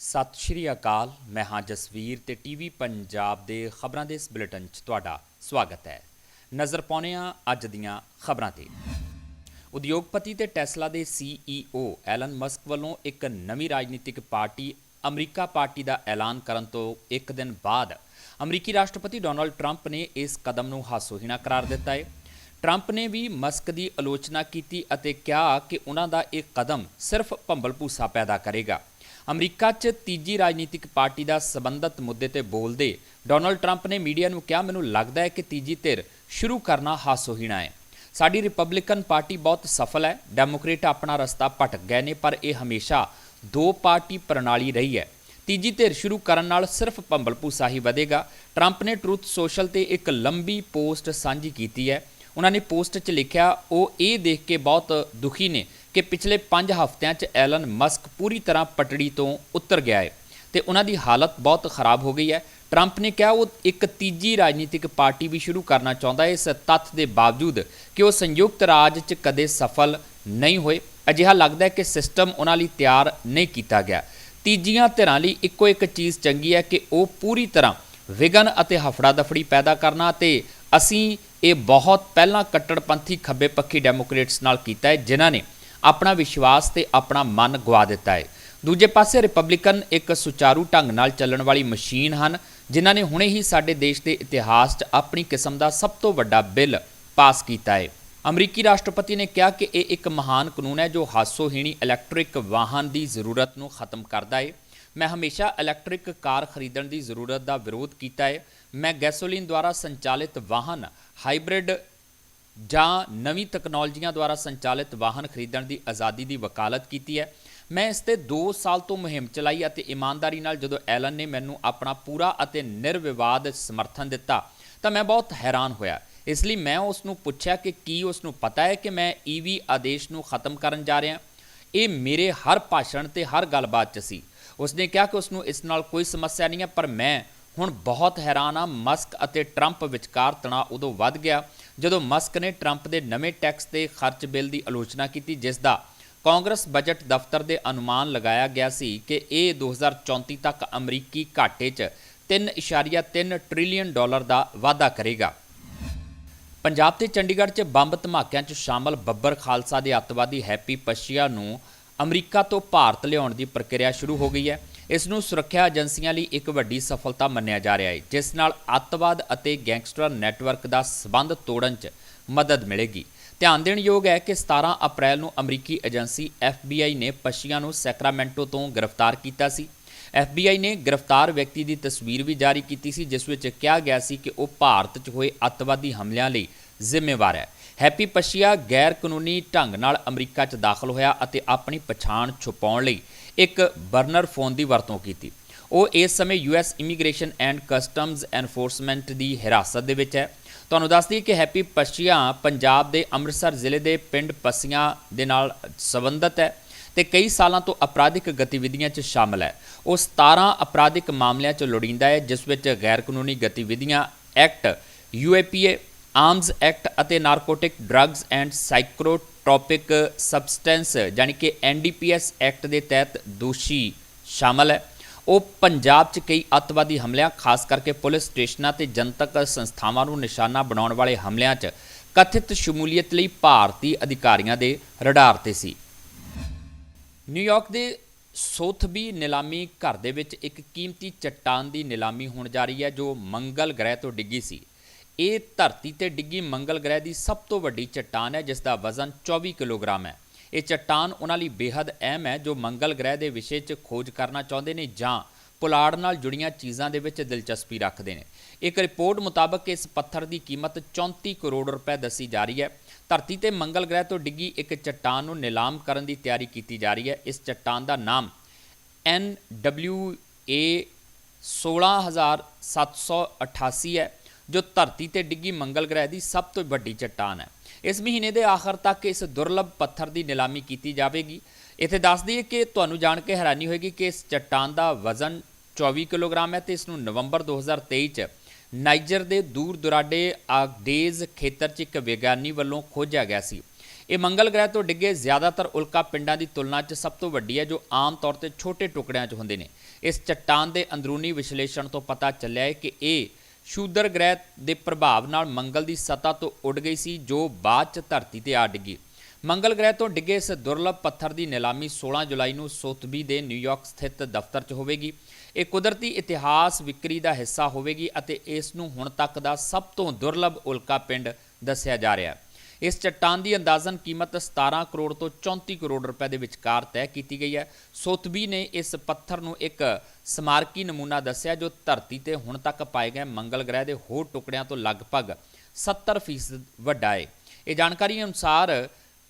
ਸਤਿ ਸ਼੍ਰੀ ਅਕਾਲ, ਮੈਂ ਹਾਂ ਜਸਵੀਰ ਤੇ ਟੀਵੀ ਪੰਜਾਬ ਦੇ ਖਬਰਾਂ ਦੇ ਇਸ ਬੁਲੇਟਿਨ 'ਚ ਤੁਹਾਡਾ ਸਵਾਗਤ ਹੈ। ਨਜ਼ਰ ਪਾਉਂਦੇ ਹਾਂ ਅੱਜ ਦੀਆਂ ਖਬਰਾਂ ਤੇ। ਉਦਯੋਗਪਤੀ ਤੇ ਟੈਸਲਾ ਦੇ ਸੀਈਓ ਐਲਨ ਮਸਕ ਵੱਲੋਂ ਇੱਕ ਨਵੀਂ ਰਾਜਨੀਤਿਕ ਪਾਰਟੀ ਅਮਰੀਕਾ ਪਾਰਟੀ ਦਾ ਐਲਾਨ ਕਰਨ ਤੋਂ ਇੱਕ ਦਿਨ ਬਾਅਦ ਅਮਰੀਕੀ ਰਾਸ਼ਟਰਪਤੀ ਡੋਨਾਲਡ ਟਰੰਪ ਨੇ ਇਸ ਕਦਮ ਨੂੰ ਹਾਸੋਹੀਣਾ ਕਰਾਰ ਦਿੱਤਾ ਹੈ। ਟਰੰਪ ਨੇ ਵੀ ਮਸਕ ਦੀ ਆਲੋਚਨਾ ਕੀਤੀ ਅਤੇ ਕਿਹਾ ਕਿ ਉਹਨਾਂ ਦਾ ਇਹ ਕਦਮ ਸਿਰਫ ਭੰਬਲ ਭੂਸਾ ਪੈਦਾ ਕਰੇਗਾ। ਅਮਰੀਕਾ 'ਚ ਤੀਜੀ ਰਾਜਨੀਤਿਕ ਪਾਰਟੀ ਦਾ ਸਬੰਧਤ ਮੁੱਦੇ ਤੇ ਬੋਲਦੇ ਡੋਨਲਡ ਟਰੰਪ ਨੇ ਮੀਡੀਆ ਨੂੰ ਕਿਹਾ, ਮੈਨੂੰ ਲੱਗਦਾ ਹੈ ਕਿ ਤੀਜੀ ਧਿਰ ਸ਼ੁਰੂ ਕਰਨਾ ਹਾਸੋਹੀਣਾ ਹੈ। ਸਾਡੀ ਰਿਪਬਲਿਕਨ ਪਾਰਟੀ ਬਹੁਤ ਸਫਲ ਹੈ, ਡੈਮੋਕ੍ਰੇਟ ਆਪਣਾ ਰਸਤਾ ਭਟਕ ਗਏ ਨੇ, ਪਰ ਇਹ ਹਮੇਸ਼ਾ ਦੋ ਪਾਰਟੀ ਪ੍ਰਣਾਲੀ ਰਹੀ ਹੈ। ਤੀਜੀ ਧਿਰ ਸ਼ੁਰੂ ਕਰਨ ਨਾਲ ਸਿਰਫ ਭੰਬਲ ਭੂਸਾ ਹੀ ਵਧੇਗਾ। ਟਰੰਪ ਨੇ ਟਰੂਥ ਸੋਸ਼ਲ ਤੇ ਇੱਕ ਲੰਬੀ ਪੋਸਟ ਸਾਂਝੀ ਕੀਤੀ ਹੈ। ਉਹਨਾਂ ਨੇ ਪੋਸਟ 'ਚ ਲਿਖਿਆ, ਉਹ ਇਹ ਦੇਖ ਕੇ ਬਹੁਤ ਦੁਖੀ ਨੇ ਕਿ ਪਿਛਲੇ 5 ਹਫ਼ਤਿਆਂ 'ਚ ਐਲਨ ਮਸਕ ਪੂਰੀ ਤਰ੍ਹਾਂ ਪਟੜੀ ਤੋਂ ਉਤਰ ਗਿਆ ਹੈ ਤੇ ਉਹਨਾਂ ਦੀ ਹਾਲਤ ਬਹੁਤ ਖਰਾਬ ਹੋ ਗਈ ਹੈ। ਟਰੰਪ ਨੇ ਕਿਹਾ ਉਹ ਇੱਕ ਤੀਜੀ ਰਾਜਨੀਤਿਕ ਪਾਰਟੀ ਵੀ ਸ਼ੁਰੂ ਕਰਨਾ ਚਾਹੁੰਦਾ ਹੈ। ਇਸ ਤੱਥ ਦੇ ਬਾਵਜੂਦ ਕਿ ਉਹ ਸੰਯੁਕਤ ਰਾਜ 'ਚ ਕਦੇ ਸਫਲ ਨਹੀਂ ਹੋਏ। ਅਜਿਹਾ ਲੱਗਦਾ ਹੈ ਕਿ ਸਿਸਟਮ ਉਹਨਾਂ ਲਈ ਤਿਆਰ ਨਹੀਂ ਕੀਤਾ ਗਿਆ। ਤੀਜੀਆਂ ਧਿਰਾਂ ਲਈ ਇੱਕੋ ਇੱਕ ਚੀਜ਼ ਚੰਗੀ ਹੈ ਕਿ ਉਹ ਪੂਰੀ ਤਰ੍ਹਾਂ ਵਿਗਨ ਅਤੇ ਹਫੜਾ ਦਫੜੀ ਪੈਦਾ ਕਰਨਾ ਤੇ ਅਸੀਂ ਇਹ ਬਹੁਤ ਪਹਿਲਾਂ ਕੱਟੜਪੰਥੀ ਖੱਬੇ ਪੱਖੀ ਡੈਮੋਕ੍ਰੇਟਸ ਨਾਲ ਕੀਤਾ ਹੈ, ਜਿਨ੍ਹਾਂ ਨੇ ਆਪਣਾ ਵਿਸ਼ਵਾਸ ਤੇ ਆਪਣਾ ਮਨ ਗਵਾ ਦਿੱਤਾ ਹੈ। ਦੂਜੇ ਪਾਸੇ ਰਿਪਬਲਿਕਨ ਇੱਕ ਸੁਚਾਰੂ ਢੰਗ ਨਾਲ ਚੱਲਣ ਵਾਲੀ ਮਸ਼ੀਨ ਹਨ, ਜਿਨ੍ਹਾਂ ਨੇ ਹੁਣੇ ਹੀ ਸਾਡੇ ਦੇਸ਼ ਦੇ ਇਤਿਹਾਸ 'ਚ ਆਪਣੀ ਕਿਸਮ ਦਾ ਸਭ ਤੋਂ ਵੱਡਾ ਬਿੱਲ ਪਾਸ ਕੀਤਾ ਹੈ। ਅਮਰੀਕੀ ਰਾਸ਼ਟਰਪਤੀ ਨੇ ਕਿਹਾ ਕਿ ਇਹ ਇੱਕ ਮਹਾਨ ਕਾਨੂੰਨ ਹੈ ਜੋ ਹਾਸੋਹੀਣੀ ਇਲੈਕਟ੍ਰਿਕ ਵਾਹਨ ਦੀ ਜ਼ਰੂਰਤ ਨੂੰ ਖਤਮ ਕਰਦਾ ਹੈ। ਮੈਂ ਹਮੇਸ਼ਾ ਇਲੈਕਟ੍ਰਿਕ ਕਾਰ ਖਰੀਦਣ ਦੀ ਜ਼ਰੂਰਤ ਦਾ ਵਿਰੋਧ ਕੀਤਾ ਹੈ। ਮੈਂ ਗੈਸੋਲੀਨ ਦੁਆਰਾ ਸੰਚਾਲਿਤ ਵਾਹਨ ਹਾਈਬ੍ਰਿਡ ਜਾਂ ਨਵੀਂ ਤਕਨਾਲੋਜੀਆਂ ਦੁਆਰਾ ਸੰਚਾਲਿਤ ਵਾਹਨ ਖਰੀਦਣ ਦੀ ਆਜ਼ਾਦੀ ਦੀ ਵਕਾਲਤ ਕੀਤੀ ਹੈ। ਮੈਂ ਇਸ ਤੇ 2 ਸਾਲ ਤੋਂ ਮੁਹਿੰਮ ਚਲਾਈ ਅਤੇ ਇਮਾਨਦਾਰੀ ਨਾਲ ਜਦੋਂ ਐਲਨ ਨੇ ਮੈਨੂੰ ਆਪਣਾ ਪੂਰਾ ਅਤੇ ਨਿਰਵਿਵਾਦ ਸਮਰਥਨ ਦਿੱਤਾ, ਤਾਂ ਮੈਂ ਬਹੁਤ ਹੈਰਾਨ ਹੋਇਆ। ਇਸ ਲਈ ਮੈਂ ਉਸ ਨੂੰ ਪੁੱਛਿਆ ਕਿ ਕੀ ਉਸ ਨੂੰ ਪਤਾ ਹੈ ਕਿ ਮੈਂ ਈਵੀ ਆਦੇਸ਼ ਨੂੰ ਖਤਮ ਕਰਨ ਜਾ ਰਿਹਾ। ਇਹ ਮੇਰੇ ਹਰ ਭਾਸ਼ਣ ਤੇ ਹਰ ਗੱਲਬਾਤ 'ਚ ਸੀ। ਉਸਨੇ ਕਿਹਾ ਕਿ ਉਸ ਨੂੰ ਇਸ ਨਾਲ ਕੋਈ ਸਮੱਸਿਆ ਨਹੀਂ ਹੈ, ਪਰ ਮੈਂ ਹੁਣ ਬਹੁਤ ਹੈਰਾਨ ਆ ਮਸਕ ਅਤੇ ਟਰੰਪ ਵਿਚਕਾਰ ਤਣਾਅ ਉਦੋਂ ਵੱਧ ਗਿਆ ਜਦੋਂ ਮਸਕ ਨੇ ਟਰੰਪ ਦੇ ਨਵੇਂ ਟੈਕਸ ਤੇ ਖਰਚ ਬਿੱਲ ਦੀ ਆਲੋਚਨਾ ਕੀਤੀ, ਜਿਸ ਦਾ ਕਾਂਗਰਸ ਬਜਟ ਦਫ਼ਤਰ ਦੇ ਅਨੁਮਾਨ ਲਗਾਇਆ ਗਿਆ ਸੀ ਕਿ ਇਹ 2034 ਤੱਕ ਅਮਰੀਕੀ ਘਾਟੇ 'ਚ 3.3 ਟ੍ਰਿਲੀਅਨ ਡਾਲਰ ਦਾ ਵਾਧਾ ਕਰੇਗਾ। ਪੰਜਾਬ ਤੇ ਚੰਡੀਗੜ੍ਹ 'ਚ ਬੰਬ ਧਮਾਕਿਆਂ 'ਚ ਸ਼ਾਮਲ ਬੱਬਰ ਖਾਲਸਾ ਦੇ ਅੱਤਵਾਦੀ ਹੈਪੀ ਪਸ਼ੀਆ ਨੂੰ ਅਮਰੀਕਾ ਤੋਂ ਭਾਰਤ ਲਿਆਉਣ ਦੀ ਪ੍ਰਕਿਰਿਆ ਸ਼ੁਰੂ ਹੋ ਗਈ ਹੈ। ਇਸ ਨੂੰ ਸੁਰੱਖਿਆ ਏਜੰਸੀਆਂ ਲਈ ਇੱਕ ਵੱਡੀ ਸਫਲਤਾ ਮੰਨਿਆ ਜਾ ਰਿਹਾ ਹੈ, ਜਿਸ ਨਾਲ ਅੱਤਵਾਦ ਅਤੇ ਗੈਂਗਸਟਰ ਨੈਟਵਰਕ ਦਾ ਸਬੰਧ ਤੋੜਨ 'ਚ ਮਦਦ ਮਿਲੇਗੀ। ਧਿਆਨ ਦੇਣ ਯੋਗ ਹੈ ਕਿ 17 ਅਪ੍ਰੈਲ ਨੂੰ ਅਮਰੀਕੀ ਏਜੰਸੀ FBI ਨੇ ਪਸ਼ੀਆ ਨੂੰ ਸੈਕਰਾਮੈਂਟੋ ਤੋਂ ਗ੍ਰਿਫਤਾਰ ਕੀਤਾ ਸੀ। FBI ਨੇ ਗ੍ਰਿਫਤਾਰ ਵਿਅਕਤੀ ਦੀ ਤਸਵੀਰ ਵੀ ਜਾਰੀ ਕੀਤੀ ਸੀ, ਜਿਸ ਵਿੱਚ ਕਿਹਾ ਗਿਆ ਸੀ ਕਿ ਉਹ ਭਾਰਤ 'ਚ ਹੋਏ ਅੱਤਵਾਦੀ ਹਮਲਿਆਂ ਲਈ ਜ਼ਿੰਮੇਵਾਰ ਹੈ। ਹੈਪੀ ਪਸ਼ੀਆ ਗੈਰ ਕਾਨੂੰਨੀ ਢੰਗ ਨਾਲ ਅਮਰੀਕਾ 'ਚ ਦਾਖਲ ਹੋਇਆ ਅਤੇ ਆਪਣੀ ਪਛਾਣ ਛੁਪਾਉਣ ਲਈ ਇੱਕ ਬਰਨਰ ਫੋਨ ਦੀ ਵਰਤੋਂ ਕੀਤੀ। ਉਹ ਇਸ ਸਮੇਂ US immigration and customs enforcement ਦੀ ਹਿਰਾਸਤ ਦੇ ਵਿੱਚ ਹੈ। ਤੁਹਾਨੂੰ ਦੱਸ ਦਈਏ ਕਿ ਹੈਪੀ ਪਸ਼ੀਆ ਪੰਜਾਬ ਦੇ ਅੰਮ੍ਰਿਤਸਰ ਜ਼ਿਲ੍ਹੇ ਦੇ ਪਿੰਡ ਪਸੀਆਂ ਦੇ ਨਾਲ ਸੰਬੰਧਿਤ ਹੈ ਤੇ ਕਈ ਸਾਲਾਂ ਤੋਂ ਅਪਰਾਧਿਕ ਗਤੀਵਿਧੀਆਂ 'ਚ ਸ਼ਾਮਲ ਹੈ। ਉਹ 17 ਅਪਰਾਧਿਕ ਮਾਮਲਿਆਂ 'ਚ ਲੋੜੀਂਦਾ ਹੈ, ਜਿਸ ਵਿੱਚ ਗੈਰ ਕਾਨੂੰਨੀ ਗਤੀਵਿਧੀਆਂ ਐਕਟ ਯੂਏਪੀਏ ਆਰਮਸ ਐਕਟ ਅਤੇ ਨਾਰਕੋਟਿਕ ਡਰੱਗਸ ਐਂਡ ਸਾਈਕਰੋ ਸਾਈਕੋਟ੍ਰੋਪਿਕ ਸਬਸਟੈਂਸ ਯਾਨੀ ਕਿ ਐਨਡੀਪੀਐਸ ਐਕਟ ਦੇ ਤਹਿਤ ਦੋਸ਼ੀ ਸ਼ਾਮਲ ਹੈ। ਉਹ ਪੰਜਾਬ 'ਚ ਕਈ ਅੱਤਵਾਦੀ ਹਮਲਿਆਂ, ਖਾਸ ਕਰਕੇ ਪੁਲਿਸ ਸਟੇਸ਼ਨਾਂ ਤੇ ਜਨਤਕ ਸੰਸਥਾਵਾਂ ਨੂੰ ਨਿਸ਼ਾਨਾ ਬਣਾਉਣ ਵਾਲੇ ਹਮਲਿਆਂ 'ਚ ਕਥਿਤ ਸ਼ਮੂਲੀਅਤ ਲਈ ਭਾਰਤੀ ਅਧਿਕਾਰੀਆਂ ਦੇ ਰਡਾਰ ਤੇ ਸੀ। ਨਿਊਯਾਰਕ ਦੇ ਸੋਥਬੀ ਨਿਲਾਮੀ ਘਰ ਦੇ ਵਿੱਚ ਇੱਕ ਕੀਮਤੀ ਚਟਾਨ ਦੀ ਨਿਲਾਮੀ ਹੋਣ ਜਾ ਰਹੀ ਹੈ, ਜੋ ਮੰਗਲ ਗ੍ਰਹਿ ਤੋਂ ਡਿੱਗੀ ਸੀ। ਇਹ ਧਰਤੀ ਤੇ ਡਿੱਗੀ ਮੰਗਲ ਗ੍ਰਹਿ ਦੀ ਸਭ ਤੋਂ ਵੱਡੀ ਚਟਾਨ ਹੈ ਜਿਸ ਦਾ ਵਜ਼ਨ 24 ਕਿਲੋਗ੍ਰਾਮ ਹੈ। ਇਹ ਚਟਾਨ ਉਹਨਾਂ ਲਈ ਬੇहद ਅਹਿਮ ਹੈ, ਜੋ ਮੰਗਲ ਗ੍ਰਹਿ ਦੇ ਵਿਸ਼ੇ 'ਚ ਖੋਜ ਕਰਨਾ ਚਾਹੁੰਦੇ ਨੇ ਜਾਂ ਪੁਲਾੜ ਨਾਲ ਜੁੜੀਆਂ ਚੀਜ਼ਾਂ ਦੇ ਵਿੱਚ ਦਿਲਚਸਪੀ ਰੱਖਦੇ ਨੇ। ਇੱਕ ਰਿਪੋਰਟ ਮੁਤਾਬਕ ਇਸ ਪੱਥਰ ਦੀ ਕੀਮਤ 34 ਕਰੋੜ ਰੁਪਏ ਦੱਸੀ ਜਾ ਰਹੀ ਹੈ। ਧਰਤੀ ਤੇ ਮੰਗਲ ਗ੍ਰਹਿ ਤੋਂ ਡਿੱਗੀ ਇੱਕ ਚਟਾਨ ਨੂੰ ਨਿਲਾਮ ਕਰਨ ਦੀ ਤਿਆਰੀ ਕੀਤੀ ਜਾ ਰਹੀ ਹੈ। ਇਸ ਚਟਾਨ ਦਾ ਨਾਮ NWA 16788 ਹੈ। ਜੋ ਧਰਤੀ ਤੇ ਡਿੱਗੀ ਮੰਗਲ ਗ੍ਰਹਿ ਦੀ ਸਭ ਤੋਂ ਵੱਡੀ ਚਟਾਨ ਹੈ। ਇਸ ਮਹੀਨੇ ਦੇ ਆਖਰ ਤੱਕ ਇਸ ਦੁਰਲੱਭ ਪੱਥਰ ਦੀ ਨਿਲਾਮੀ ਕੀਤੀ ਜਾਵੇਗੀ। ਇੱਥੇ ਦੱਸ ਦਈਏ ਕਿ ਤੁਹਾਨੂੰ ਜਾਣ ਕੇ ਹੈਰਾਨੀ ਹੋਏਗੀ ਕਿ ਇਸ ਚਟਾਨ ਦਾ ਵਜ਼ਨ 24 ਕਿਲੋਗ੍ਰਾਮ ਹੈ ਤੇ ਇਸ ਨੂੰ ਨਵੰਬਰ 2023 ਚ ਨਾਈਜਰ ਦੇ ਦੂਰ ਦੁਰਾਡੇ ਆਗਡੇਜ਼ ਖੇਤਰ 'ਚ ਇੱਕ ਵਿਗਿਆਨੀ ਵੱਲੋਂ ਖੋਜਿਆ ਗਿਆ ਸੀ। ਇਹ ਮੰਗਲ ਗ੍ਰਹਿ ਤੋਂ ਡਿੱਗੇ ਜ਼ਿਆਦਾਤਰ ਉਲਕਾ ਪਿੰਡਾਂ ਦੀ ਤੁਲਨਾ 'ਚ ਸਭ ਤੋਂ ਵੱਡੀ ਹੈ ਜੋ ਆਮ ਤੌਰ ਤੇ ਛੋਟੇ ਟੁਕੜਿਆਂ 'ਚ ਹੁੰਦੇ ਨੇ। ਇਸ ਚੱਟਾਨ ਦੇ ਅੰਦਰੂਨੀ ਵਿਸ਼ਲੇਸ਼ਣ ਤੋਂ ਪਤਾ ਚੱਲਿਆ ਹੈ ਕਿ ਇਹ ਸ਼ੂਦਰ ਗ੍ਰਹਿ ਦੇ ਪ੍ਰਭਾਵ ਨਾਲ ਮੰਗਲ ਦੀ ਸਤ੍ਹਾ ਤੋਂ ਉੱਡ ਗਈ ਸੀ, ਜੋ ਬਾਅਦ 'ਚ ਧਰਤੀ ਤੇ ਆ ਡਿੱਗੀ। ਮੰਗਲ ਗ੍ਰਹਿ ਤੋਂ ਡਿੱਗੇ ਇਸ ਦੁਰਲਭ ਪੱਥਰ ਦੀ ਨਿਲਾਮੀ 16 ਜੁਲਾਈ ਨੂੰ ਸੋਥਬੀ ਦੇ ਨਿਊਯਾਰਕ ਸਥਿਤ ਦਫ਼ਤਰ 'ਚ ਹੋਵੇਗੀ। ਇਹ ਕੁਦਰਤੀ ਇਤਿਹਾਸ ਵਿਕਰੀ ਦਾ ਹਿੱਸਾ ਹੋਵੇਗੀ ਅਤੇ ਇਸ ਨੂੰ ਹੁਣ ਤੱਕ ਦਾ ਸਭ ਤੋਂ ਦੁਰਲਭ ਉਲਕਾ ਪਿੰਡ ਦੱਸਿਆ ਜਾ ਰਿਹਾ ਹੈ। ਇਸ ਚੱਟਾਨ ਦੀ ਅੰਦਾਜ਼ਨ ਕੀਮਤ 17 ਕਰੋੜ ਤੋਂ 34 ਕਰੋੜ ਰੁਪਏ ਦੇ ਵਿਚਕਾਰ ਤੈਅ ਕੀਤੀ ਗਈ ਹੈ। ਸੋਥਬੀ ਨੇ ਇਸ ਪੱਥਰ ਨੂੰ ਇੱਕ ਸਮਾਰਕੀ ਨਮੂਨਾ ਦੱਸਿਆ, ਜੋ ਧਰਤੀ ਤੇ ਹੁਣ ਤੱਕ ਪਾਏ ਗਏ ਮੰਗਲ ਗ੍ਰਹਿ ਦੇ ਹੋਰ ਟੁਕੜਿਆਂ ਤੋਂ ਲਗਭਗ 70% ਵੱਡਾ ਹੈ ਇਹ ਜਾਣਕਾਰੀ ਅਨੁਸਾਰ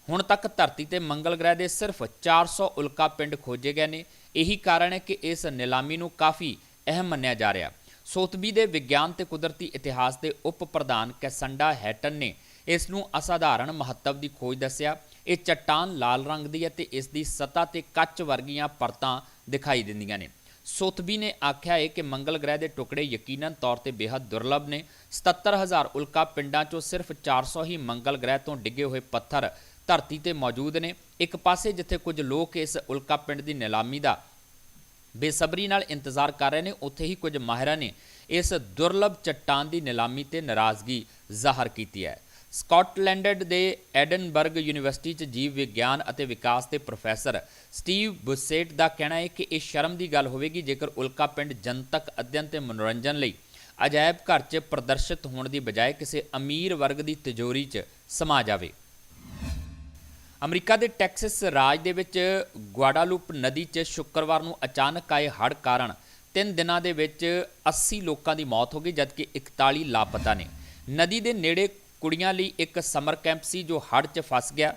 ਹੁਣ ਤੱਕ ਧਰਤੀ ਤੇ ਮੰਗਲ ਗ੍ਰਹਿ ਦੇ ਸਿਰਫ 400 ਉਲਕਾ ਪਿੰਡ ਖੋਜੇ ਗਏ ਨੇ। ਇਹੀ ਕਾਰਨ ਹੈ ਕਿ ਇਸ ਨਿਲਾਮੀ ਨੂੰ ਕਾਫੀ ਅਹਿਮ ਮੰਨਿਆ ਜਾ ਰਿਹਾ। ਸੋਤਬੀ ਦੇ ਵਿਗਿਆਨ ਤੇ ਕੁਦਰਤੀ ਇਤਿਹਾਸ ਦੇ ਉਪ ਪ੍ਰਧਾਨ ਕੈਸੰਡਾ ਹੈਟਨ ਨੇ ਇਸ ਨੂੰ ਅਸਾਧਾਰਨ ਮਹੱਤਵ ਦੀ ਖੋਜ ਦੱਸਿਆ। ਇਹ ਚੱਟਾਨ ਲਾਲ ਰੰਗ ਦੀ ਹੈ ਤੇ ਇਸ ਦੀ ਸਤ੍ਹਾ ਤੇ ਕੱਚ ਵਰਗੀਆਂ ਪਰਤਾਂ ਦਿਖਾਈ ਦਿੰਦੀਆਂ ਨੇ। ਸੋਥਬੀ ਨੇ ਆਖਿਆ ਹੈ ਕਿ ਮੰਗਲ ਗ੍ਰਹਿ ਦੇ ਟੁਕੜੇ ਯਕੀਨਨ ਤੌਰ ਤੇ ਬੇहद ਦੁਰਲਭ ਨੇ। 77000 ਉਲਕਾ ਪਿੰਡਾਂ ਚੋਂ ਸਿਰਫ 400 ਹੀ ਮੰਗਲ ਗ੍ਰਹਿ ਤੋਂ ਡਿੱਗੇ ਹੋਏ ਪੱਥਰ ਧਰਤੀ ਤੇ ਮੌਜੂਦ ਨੇ। ਇੱਕ ਪਾਸੇ ਜਿੱਥੇ ਕੁਝ ਲੋਕ ਇਸ ਉਲਕਾ ਪਿੰਡ ਦੀ ਨਿਲਾਮੀ ਦਾ ਬੇਸਬਰੀ ਨਾਲ ਇੰਤਜ਼ਾਰ ਕਰ ਰਹੇ ਨੇ, ਉੱਥੇ ਹੀ ਕੁਝ ਮਾਹਿਰਾਂ ਨੇ ਇਸ ਦੁਰਲਭ ਚੱਟਾਨ ਦੀ ਨਿਲਾਮੀ ਤੇ ਨਾਰਾਜ਼ਗੀ ਜ਼ਾਹਰ ਕੀਤੀ ਹੈ। ਸਕਾਟਲੈਂਡ ਦੇ ਐਡਨਬਰਗ ਯੂਨੀਵਰਸਿਟੀ 'ਚ ਜੀਵ ਵਿਗਿਆਨ ਅਤੇ ਵਿਕਾਸ ਦੇ ਪ੍ਰੋਫੈਸਰ ਸਟੀਵ ਬੁਸੇਟ ਦਾ ਕਹਿਣਾ ਹੈ ਕਿ ਇਹ ਸ਼ਰਮ ਦੀ ਗੱਲ ਹੋਵੇਗੀ ਜੇਕਰ ਉਲਕਾ ਪਿੰਡ ਜਨਤਕ ਅਧਿਐਨ ਤੇ ਮਨੋਰੰਜਨ ਲਈ ਅਜਾਇਬ ਘਰ 'ਚ ਪ੍ਰਦਰਸ਼ਿਤ ਹੋਣ ਦੀ ਬਜਾਏ ਕਿਸੇ ਅਮੀਰ ਵਰਗ ਦੀ ਤਿਜੋਰੀ 'ਚ ਸਮਾ ਜਾਵੇ। ਅਮਰੀਕਾ ਦੇ ਟੈਕਸਸ ਰਾਜ ਦੇ ਵਿੱਚ ਗੁਆਡਾਲੂਪ ਨਦੀ 'ਚ ਸ਼ੁੱਕਰਵਾਰ ਨੂੰ ਅਚਾਨਕ ਆਏ ਹੜ੍ਹ ਕਾਰਨ ਤਿੰਨ ਦਿਨਾਂ ਦੇ ਵਿੱਚ 80 ਲੋਕਾਂ ਦੀ ਮੌਤ ਹੋ ਗਈ, ਜਦਕਿ 41 ਲਾਪਤਾ ਨੇ। ਨਦੀ ਦੇ ਨੇੜੇ ਕੁੜੀਆਂ ਲਈ ਇੱਕ ਸਮਰ ਕੈਂਪ ਸੀ ਜੋ ਹੜ੍ਹ 'ਚ ਫਸ ਗਿਆ।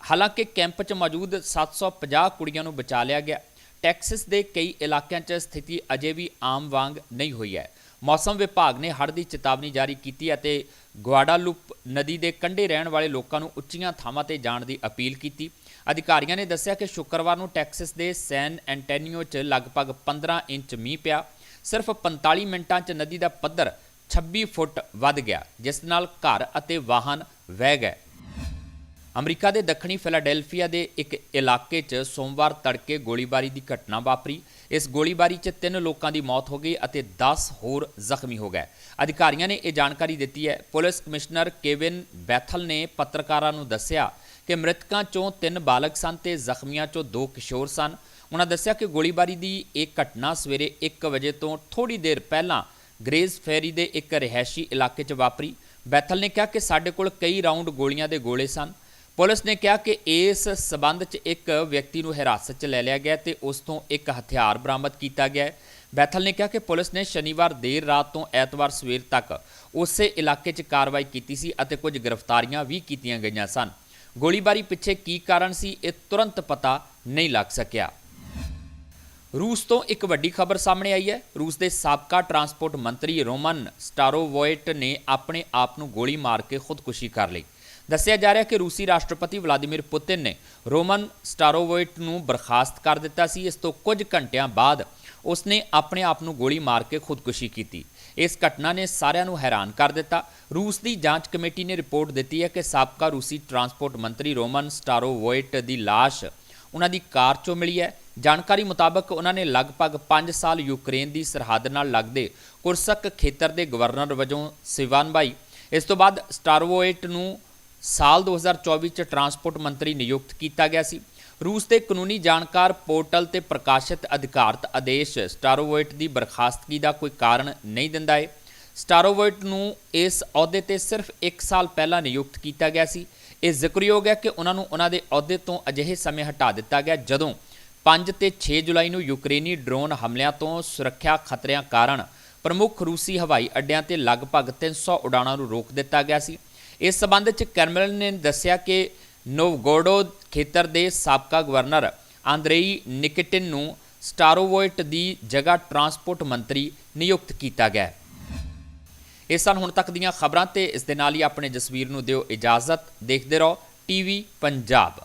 ਹਾਲਾਂਕਿ ਕੈਂਪ 'ਚ ਮੌਜੂਦ 750 ਕੁੜੀਆਂ ਨੂੰ ਬਚਾ ਲਿਆ ਗਿਆ। ਟੈਕਸਸ ਦੇ ਕਈ ਇਲਾਕਿਆਂ 'ਚ ਸਥਿਤੀ ਅਜੇ ਵੀ ਆਮ ਵਾਂਗ ਨਹੀਂ ਹੋਈ ਹੈ। ਮੌਸਮ ਵਿਭਾਗ ਨੇ ਹੜ੍ਹ ਦੀ ਚੇਤਾਵਨੀ ਜਾਰੀ ਕੀਤੀ ਅਤੇ ਗੁਆਡਾਲੂਪ ਨਦੀ ਦੇ ਕੰਢੇ ਰਹਿਣ ਵਾਲੇ ਲੋਕਾਂ ਨੂੰ ਉੱਚੀਆਂ ਥਾਵਾਂ ਤੇ ਜਾਣ ਦੀ ਅਪੀਲ ਕੀਤੀ। ਅਧਿਕਾਰੀਆਂ ਨੇ ਦੱਸਿਆ ਕਿ ਸ਼ੁੱਕਰਵਾਰ ਨੂੰ ਟੈਕਸਸ ਦੇ ਸੈਨ ਐਂਟੋਨੀਓ 'ਚ ਲਗਭਗ 15 ਇੰਚ ਮੀਂਹ ਪਿਆ। ਸਿਰਫ 45 ਮਿੰਟਾਂ 'ਚ ਨਦੀ ਦਾ ਪੱਧਰ 26 ਫੁੱਟ ਵੱਧ ਗਿਆ, ਜਿਸ ਨਾਲ ਘਰ ਅਤੇ ਵਾਹਨ ਵਹਿ ਗਏ। ਅਮਰੀਕਾ ਦੇ ਦੱਖਣੀ ਫਿਲਾਡੈਲਫੀਆ ਦੇ ਇੱਕ ਇਲਾਕੇ 'ਚ ਸੋਮਵਾਰ ਤੜਕੇ ਗੋਲੀਬਾਰੀ ਦੀ ਘਟਨਾ ਵਾਪਰੀ। ਇਸ ਗੋਲੀਬਾਰੀ 'ਚ ਤਿੰਨ ਲੋਕਾਂ ਦੀ ਮੌਤ ਹੋ ਗਈ ਅਤੇ 10 ਹੋਰ ਜ਼ਖਮੀ ਹੋ ਗਏ। ਅਧਿਕਾਰੀਆਂ ਨੇ ਇਹ ਜਾਣਕਾਰੀ ਦਿੱਤੀ ਹੈ। ਪੁਲਿਸ ਕਮਿਸ਼ਨਰ ਕੇਵਿਨ ਬੈਥਲ ਨੇ ਪੱਤਰਕਾਰਾਂ ਨੂੰ ਦੱਸਿਆ ਕਿ ਮ੍ਰਿਤਕਾਂ 'ਚੋਂ ਤਿੰਨ ਬਾਲਗ ਸਨ ਤੇ ਜ਼ਖਮੀਆਂ 'ਚੋਂ ਦੋ ਕਿਸ਼ੋਰ ਸਨ। ਉਹਨਾਂ ਦੱਸਿਆ ਕਿ ਗੋਲੀਬਾਰੀ ਦੀ ਇਹ ਘਟਨਾ ਸਵੇਰੇ 1 ਵਜੇ ਤੋਂ ਥੋੜੀ ਦੇਰ ਪਹਿਲਾਂ ਗ੍ਰੇਜ਼ ਫੈਰੀ ਦੇ ਇੱਕ ਰਿਹਾਇਸ਼ੀ ਇਲਾਕੇ 'ਚ ਵਾਪਰੀ। ਬੈਥਲ ਨੇ ਕਿਹਾ ਕਿ ਸਾਡੇ ਕੋਲ ਕਈ ਰਾਉਂਡ ਗੋਲੀਆਂ ਦੇ ਗੋਲੇ ਸਨ। ਪੁਲਿਸ ਨੇ ਕਿਹਾ ਕਿ ਇਸ ਸਬੰਧ 'ਚ ਇੱਕ ਵਿਅਕਤੀ ਨੂੰ ਹਿਰਾਸਤ 'ਚ ਲੈ ਲਿਆ ਗਿਆ ਤੇ ਉਸ ਤੋਂ ਇੱਕ ਹਥਿਆਰ ਬਰਾਮਦ ਕੀਤਾ ਗਿਆ। ਹੈ ਬੈਥਲ ਨੇ ਕਿਹਾ ਕਿ ਪੁਲਿਸ ਨੇ ਸ਼ਨੀਵਾਰ ਦੇਰ ਰਾਤ ਤੋਂ ਐਤਵਾਰ ਸਵੇਰ ਤੱਕ ਉਸੇ ਇਲਾਕੇ 'ਚ ਕਾਰਵਾਈ ਕੀਤੀ ਸੀ ਅਤੇ ਕੁਝ ਗ੍ਰਿਫਤਾਰੀਆਂ ਵੀ ਕੀਤੀਆਂ ਗਈਆਂ ਸਨ। ਗੋਲੀਬਾਰੀ ਪਿੱਛੇ ਕੀ ਕਾਰਨ ਸੀ ਇਹ ਤੁਰੰਤ ਪਤਾ ਨਹੀਂ ਲੱਗ ਸਕਿਆ। ਰੂਸ ਤੋਂ ਇੱਕ ਵੱਡੀ ਖਬਰ ਸਾਹਮਣੇ ਆਈ ਹੈ। ਰੂਸ ਦੇ ਸਾਬਕਾ ਟਰਾਂਸਪੋਰਟ ਮੰਤਰੀ ਰੋਮਨ ਸਟਾਰੋਵੋਇਟ ਨੇ ਆਪਣੇ ਆਪ ਨੂੰ ਗੋਲੀ ਮਾਰ ਕੇ ਖੁਦਕੁਸ਼ੀ ਕਰ ਲਈ। ਦੱਸਿਆ ਜਾ ਰਿਹਾ ਕਿ ਰੂਸੀ ਰਾਸ਼ਟਰਪਤੀ ਵਲਾਦੀਮੀਰ ਪੁਤਿਨ ਨੇ ਰੋਮਨ ਸਟਾਰੋਵੋਇਟ ਨੂੰ ਬਰਖਾਸਤ ਕਰ ਦਿੱਤਾ ਸੀ। ਇਸ ਤੋਂ ਕੁਝ ਘੰਟਿਆਂ ਬਾਅਦ ਉਸਨੇ ਆਪਣੇ ਆਪ ਨੂੰ ਗੋਲੀ ਮਾਰ ਕੇ ਖੁਦਕੁਸ਼ੀ ਕੀਤੀ। ਇਸ ਘਟਨਾ ਨੇ ਸਾਰਿਆਂ ਨੂੰ ਹੈਰਾਨ ਕਰ ਦਿੱਤਾ। ਰੂਸ ਦੀ ਜਾਂਚ ਕਮੇਟੀ ਨੇ ਰਿਪੋਰਟ ਦਿੱਤੀ ਹੈ ਕਿ ਸਾਬਕਾ ਰੂਸੀ ਟਰਾਂਸਪੋਰਟ ਮੰਤਰੀ ਰੋਮਨ ਸਟਾਰੋਵੋਇਟ ਦੀ ਲਾਸ਼ ਉਹਨਾਂ ਦੀ ਕਾਰ 'ਚੋਂ ਮਿਲੀ ਹੈ। ਜਾਣਕਾਰੀ ਮੁਤਾਬਕ ਉਹਨਾਂ ਨੇ ਲਗਭਗ 5 ਸਾਲ ਯੂਕਰੇਨ ਦੀ ਸਰਹੱਦ ਨਾਲ ਲੱਗਦੇ ਕੁਰਸਕ ਖੇਤਰ ਦੇ ਗਵਰਨਰ ਵਜੋਂ ਸੇਵਾ ਨਿਭਾਈ ਇਸ ਤੋਂ ਬਾਅਦ ਸਟਾਰੋਵੋਇਟ ਨੂੰ ਸਾਲ 2024 ਚ ਟਰਾਂਸਪੋਰਟ ਮੰਤਰੀ ਨਿਯੁਕਤ ਕੀਤਾ ਗਿਆ ਸੀ। ਰੂਸ ਦੇ ਕਾਨੂੰਨੀ ਜਾਣਕਾਰ ਪੋਰਟਲ ਤੇ ਪ੍ਰਕਾਸ਼ਿਤ ਅਧਿਕਾਰਤ ਆਦੇਸ਼ ਸਟਾਰੋਵੋਇਟ ਦੀ ਬਰਖਾਸਤਗੀ ਦਾ ਕੋਈ ਕਾਰਨ ਨਹੀਂ ਦਿੰਦਾ ਹੈ ਸਟਾਰੋਵੋਇਟ ਨੂੰ ਇਸ ਅਹੁਦੇ ਤੇ ਸਿਰਫ 1 ਸਾਲ ਪਹਿਲਾਂ ਨਿਯੁਕਤ ਕੀਤਾ ਗਿਆ ਸੀ। ਇਹ ਜ਼ਿਕਰਯੋਗ ਹੈ ਕਿ ਉਹਨਾਂ ਨੂੰ ਉਹਨਾਂ ਦੇ ਅਹੁਦੇ ਤੋਂ ਅਜਿਹੇ ਸਮੇਂ ਹਟਾ ਦਿੱਤਾ ਗਿਆ ਜਦੋਂ 5 ਤੇ 6 ਜੁਲਾਈ ਨੂੰ ਯੂਕਰੇਨੀ ਡਰੋਨ ਹਮਲਿਆਂ ਤੋਂ ਸੁਰੱਖਿਆ ਖਤਰਿਆਂ ਕਾਰਨ ਪ੍ਰਮੁੱਖ ਰੂਸੀ ਹਵਾਈ ਅੱਡਿਆਂ ਤੇ ਲਗਭਗ 300 ਉਡਾਣਾਂ ਨੂੰ ਰੋਕ ਦਿੱਤਾ ਗਿਆ ਸੀ। ਇਸ ਸਬੰਧ ਵਿੱਚ ਕੈਮਰਨ ਨੇ ਦੱਸਿਆ ਕਿ ਨੋਵਗੋਡੋ ਖੇਤਰ ਦੇ ਸਾਬਕਾ ਗਵਰਨਰ ਆਂਦਰੇਈ ਨਿਕਿਟਿਨ ਨੂੰ ਸਟਾਰੋਵੋਇਟ ਦੀ ਜਗ੍ਹਾ ਟਰਾਂਸਪੋਰਟ ਮੰਤਰੀ ਨਿਯੁਕਤ ਕੀਤਾ ਗਿਆ ਹੈ। ਇਹ ਸਨ ਹੁਣ ਤੱਕ ਦੀਆਂ ਖਬਰਾਂ ਤੇ ਇਸ ਦੇ ਨਾਲ ਹੀ ਆਪਣੇ ਜਸਵੀਰ ਨੂੰ ਦਿਓ ਇਜਾਜ਼ਤ। ਦੇਖਦੇ ਰਹੋ ਟੀਵੀ ਪੰਜਾਬ।